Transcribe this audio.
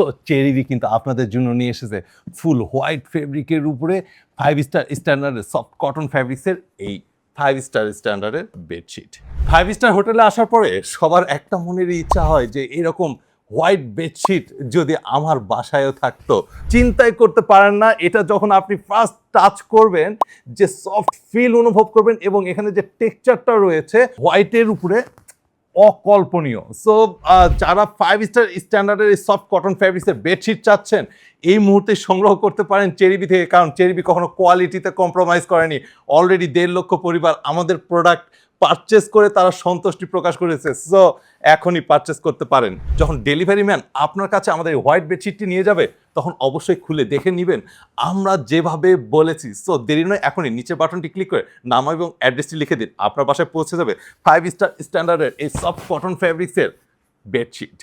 So চেরিবি কিন্তু আপনাদের জন্য নিয়ে এসেছে ফুল হোয়াইট ফেব্রিকের উপরে ফাইভ স্টার স্ট্যান্ডার্ডের সফট কটন ফ্যাব্রিক্সের এই ফাইভ স্টার স্ট্যান্ডার্ডের বেডশিট ফাইভ স্টার হোটেলে আসার পরে সবার একটা মনের ইচ্ছা হয় যে এরকম হোয়াইট বেডশিট যদি আমার বাসায়ও থাকতো। চিন্তাই করতে পারেন না, এটা যখন আপনি ফার্স্ট টাচ করবেন, যে সফট ফিল অনুভব করবেন এবং এখানে যে টেক্সচারটা রয়েছে হোয়াইটের উপরে অকল্পনীয়। সো যারা ফাইভ স্টার স্ট্যান্ডার্ডের এই সফট কটন ফ্যাব্রিক্সের বেডশিট চাচ্ছেন, এই মুহূর্তে সংগ্রহ করতে পারেন চেরিবি থেকে, কারণ চেরিবি কখনো কোয়ালিটিতে কম্প্রোমাইজ করেনি। অলরেডি দেড় লক্ষ পরিবার আমাদের প্রোডাক্ট পারচেস করে তারা সন্তুষ্টি প্রকাশ করেছে। সো এখনই পারচেস করতে পারেন। যখন ডেলিভারি ম্যান আপনার কাছে আমাদের হোয়াইট বেডশিটটি নিয়ে যাবে তখন অবশ্যই খুলে দেখে নেবেন। আমরা যেভাবে বলেছি সো দেরি নয়, এখনই নিচে বাটনটি ক্লিক করে নাম এবং অ্যাড্রেসটি লিখে দিন, আপনার বাসায় পৌঁছে যাবে। ফাইভ স্টার স্ট্যান্ডার্ডের এই সব কটন ফ্যাব্রিক্সের বেডশিট